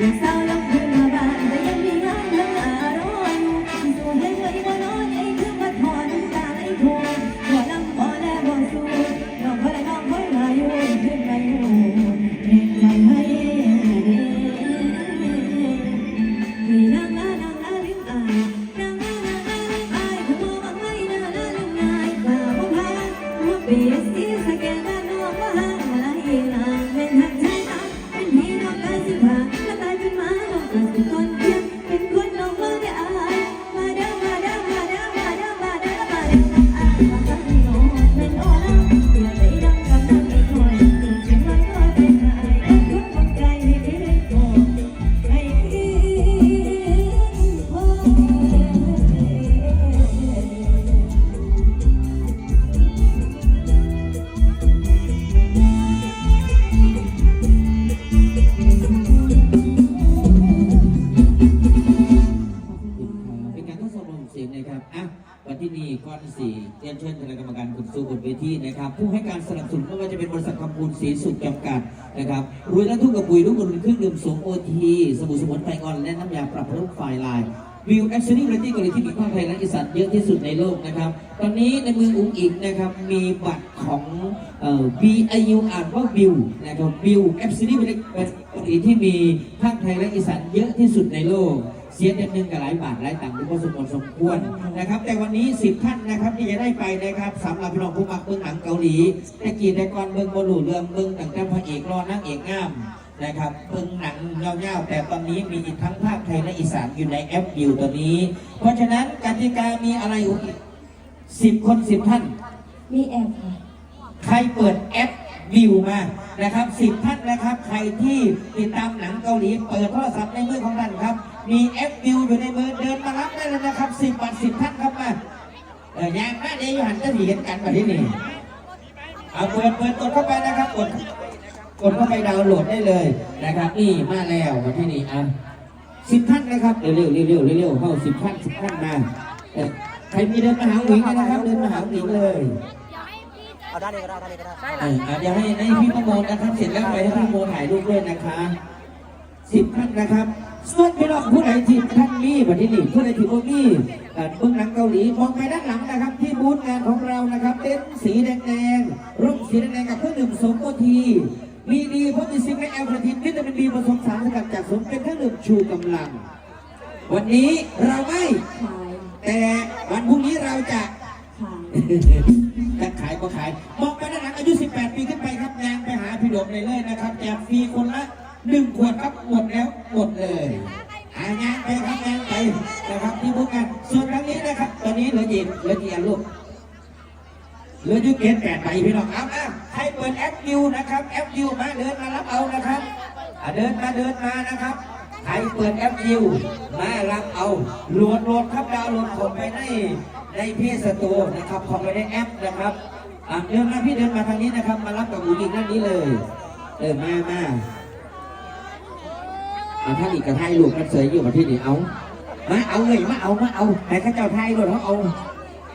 Yes, I love. นะครับผู้ให้การสนับสนุนไม่ว่าจะเป็นบริษัทคำพูนสีสุขจำกัดนะครับรวยและทุกกับปุ๋ยทุกคนเครื่องดื่มสงโอทีสบู่สมุนไพรออนและน้ำยาปรับรุงไฟลายวิวแอคชั่นนี่เรตติ้งกรณีที่มีภาคไทยและอีสานเยอะที่สุดในโลกนะครับ ตอนนี้ในเมืองอุ้งอิงนะครับ มีบัตรของเอ่อ BIU อ่านว่าบิวนะครับบิวแอคชั่นนี่เป็นกรณีที่มีภาคไทยและอีสานเยอะที่สุดในโลก สียเดือนหนึ่งกับหลายบาทหลายตังค์เป็นพอสมควรสมควรนะครับ แต่วันนี้ 10 ท่านนะครับที่จะได้ไปนะครับสำหรับพี่น้องผู้มักเมืองหนังเกาหลีแต่กีแต่ก่อนเมืองบอลูเรื่องเมืองต่างแต่พระเอกรอนางเอกงามนะครับเมืองหนังเงาๆแต่ตอนนี้มีทั้งภาคไทยและอีสานอยู่ในแอปวิวตัวนี้ เพราะฉะนั้นกติกามีอะไรอยู่อีกสิบคนสิบท่าน มีแอบค่ะใครเปิดแอปวิวมานะครับสิบท่านนะครับ ใครที่ติดตามหนังเกาหลีเปิดโทรศัพท์ในมือของท่านครับ มีแอปวิวอยู่ในมือเดินมารับได้เลยนะครับสิบบาทสิบท่านครับมาเออยางหน้าเดียวอยู่หันจะถีกันกันมาที่นี่เอาเปิดเปิดกดเข้าไปนะครับกดกดเข้าไปดาวน์โหลดได้เลยนะครับนี่มาแล้วมาที่นี่อะสิบท่านนะครับเร็วเร็วเร็วเร็วเร็วเข้าสิบท่านสิบท่านมาเอ่อใครมีเดินมาหาหญิงนะครับ เดินมาหาหญิงเลยเอาด้านนี้ก็ได้ด้านนี้ก็ได้เอออะเดี๋ยวให้ให้พี่ประโมทนะครับเสร็จแล้วไปให้พี่ประโมทถ่ายรูปด้วยนะคะสิบท่านนะครับ ส่วนพี่น้องผู้ใดที่ท่านมีบัดนี้นี่ผู้ใดที่บ่มีเอ่อเบื้องหลังเกาหลีมองไปด้านหลังนะครับ ที่บูธงานของเรานะครับ เต็นท์สีแดงๆร่มสีแดงๆกับเครื่องดื่มสมโอทีมีดีโพติซิงและแอลคาทินวิตามินบีผสมสารสกัดจากสมุนเป็นเครื่องดื่มชูกำลัง วันนี้เราไม่ขายแต่วันพรุ่งนี้เราจะขายจะขายก็ขายมองไปด้านหลังอายุ 18 ปีขึ้นไปครับยางไปหาพี่ดมเลยเลยนะครับแจกฟรีคนละ หนึ่งขวดครับหมดแล้วหมดเลยหางานไปครับงานไปนะครับที่พวกกันส่วนครั้งนี้นะครับ ตอนนี้เหลือกี่เหลือกี่อันลูกเหลือยุเกณฑ์แปดใบพี่น้องเอาอะใครเปิดแอปดิวนะครับแอปดิวมาเดินมารับเอานะครับเดินมาเดินมานะครับใครเปิดแอปดิวมารับเอาโหลดโหลดครับดาวโหลดเข้าไปในในเพจสตร์นะครับเข้าไปในแอปนะครับเดินมาพี่เดินมาทางนี้นะครับ มารับกับอูอีกด้านนี้เลย เออมามา เอาท่านอีกกระไทยลูกกันเสยอยู่มาที่นี่เอา มาเอาเลยมาเอามาเอาแต่ข้าเจ้าไทยด้วยเขาเอา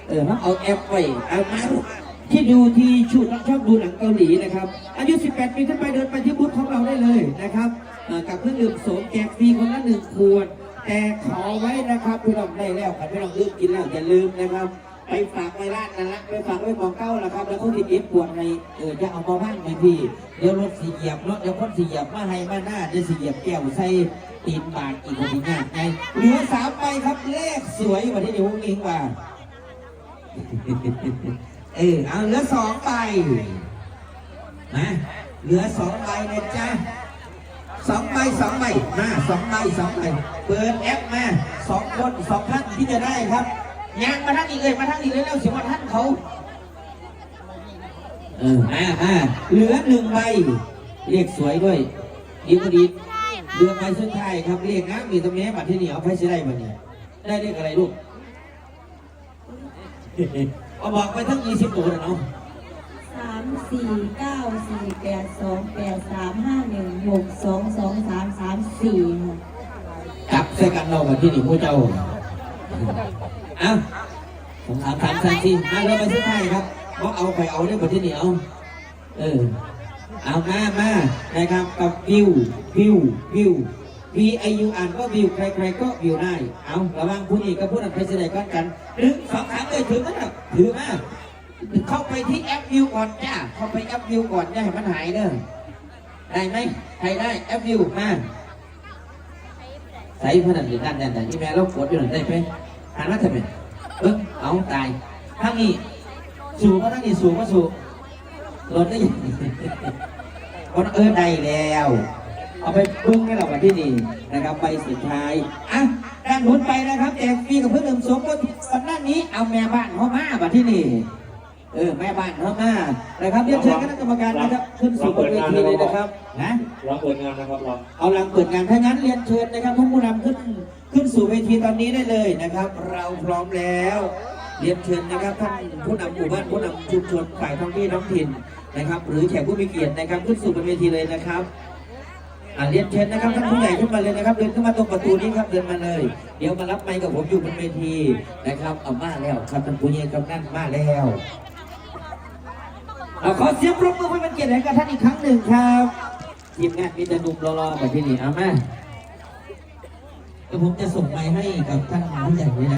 เออเขาเอาแอปไปเอามาที่ดูที่ชุดชอบดูหนังเกาหลีนะครับ อายุ 18 ปีขึ้นไปเดินไปที่บูธของเราได้เลยนะครับกับเครื่องดื่มโสมแจกฟรีคนละหนึ่งขวด แต่ขอไว้นะครับพี่น้องได้แล้วครับพี่น้องลืมกินแล้วอย่าลืมนะครับ ไปฝากไว้ร้านนั่นละไปฝากไว้ของเก้าละครับ แล้วเขาติดเอฟปวดในเออจะเอามาบ้างไหมพี่ เดี๋ยวรถสีเหยียบเนาะเดี๋ยวคนสีเหยียบมาให้มาหน้าเดี๋ยวสีเหยียบแก้วใส่ตีนบาทอีกคนที่ง่ายไงเหลือสามใบครับเลขสวยว่าที่เดี๋ยวพวกนี้ว่าเออเอาเหลือสองใบนะเหลือสองใบนะจ๊ะสองใบสองใบมาสองใบสองใบเปิดแอปมาสองคนสองท่านที่จะได้ครับ ยางมาทั้งอีกเลยมาทั้งอีกเลยแล้วเสียว่าท่านเขาเอออ่าอ่าเหลือหนึ่งใบเรียกสวยด้วยดีก็ดีเหลือใบสุดท้ายครับเรียกนะมีตรงนี้บัตรที่เหนียวไปสิได้บัตรนี้ได้เรียกอะไรลูกเอาบอกไปทั้งยี่สิบตัวเลยเนาะสามสี่เก้าสี่แปดสองแปดสามห้าหนึ่งหกสองสองสามสามสี่ค่ะจับใส่กันเราแบบที่นี่พวกเจ้าเอาผมถามถามสันสิมาเลยมาสุดท้ายครับว่าเอาไปเอาได้แบบที่นี่เอาเออเอามามานะครับกับวิววิววิว V I U อ่านว่าวิวใครๆก็วิวได้เอาระวังผู้นี้กับผู้นั้นไปแสดงกันกันหนึ่งสองสามเลยถือมาแล้วถือมาเข้าไปที่แอปวิวก่อนจ้าเข้าไปแอปวิวก่อนอย่าให้มันหายเด้อได้ไหมใครได้แอปวิวมาใส่พนันอยู่ด้านด้านด้านที่แม่เรากดอยู่นั่นได้ไหม อ่านมาทำไมเออเอาตายทั้งนี้สูงก็ทั้งนี้สูงก็สูงลดได้ยังคนเออได้แล้ว เอาไปปึ้งให้เราวันที่นี่นะครับไปสุดท้ายอะด้านหนุนไปนะครับแจกฟรีกับเพื่อนเดิมสมก็วันนั้นนี้เอาแม่บ้านเข้ามาวันที่นี่เออแม่บ้านเข้ามานะครับเรียนเชิญคณะกรรมการนะครับขึ้นสู่บนเวทีเลยนะครับนะเราเปิดงานนะครับเราเอาหลังเปิดงานถ้างั้นเรียนเชิญนะครับทุกผู้นำขึ้น ขึ้นสู่เวทีตอนนี้ได้เลยนะครับ เราพร้อมแล้วเรียนเชิญนะครับท่านผู้นำหมู่บ้านผู้นำชุมชนฝ่ายท้องที่ท้องถิ่นนะครับ หรือแขกผู้มีเกียรตินะครับ ขึ้นสู่บนเวทีเลยนะครับอ่าเรียนเชิญนะครับท่านผู้ใหญ่ขึ้นมาเลยนะครับเดินขึ้นมาตรงประตูนี้ครับเดินมาเลย เดี๋ยวมารับไมค์กับผมอยู่บนเวทีนะครับเอามาแล้วครับท่านผู้ใหญ่กำนันมาแล้วเอาขอเสียงปรบมือให้มันเกียรติให้กับท่านอีกครั้งหนึ่งครับทีมงานมีแต่หนุ่มรอๆแบบที่นี่เอามา ดี๋ยวผมจะส่งไปให้กับท่านผู้ใหญ่เลยนะ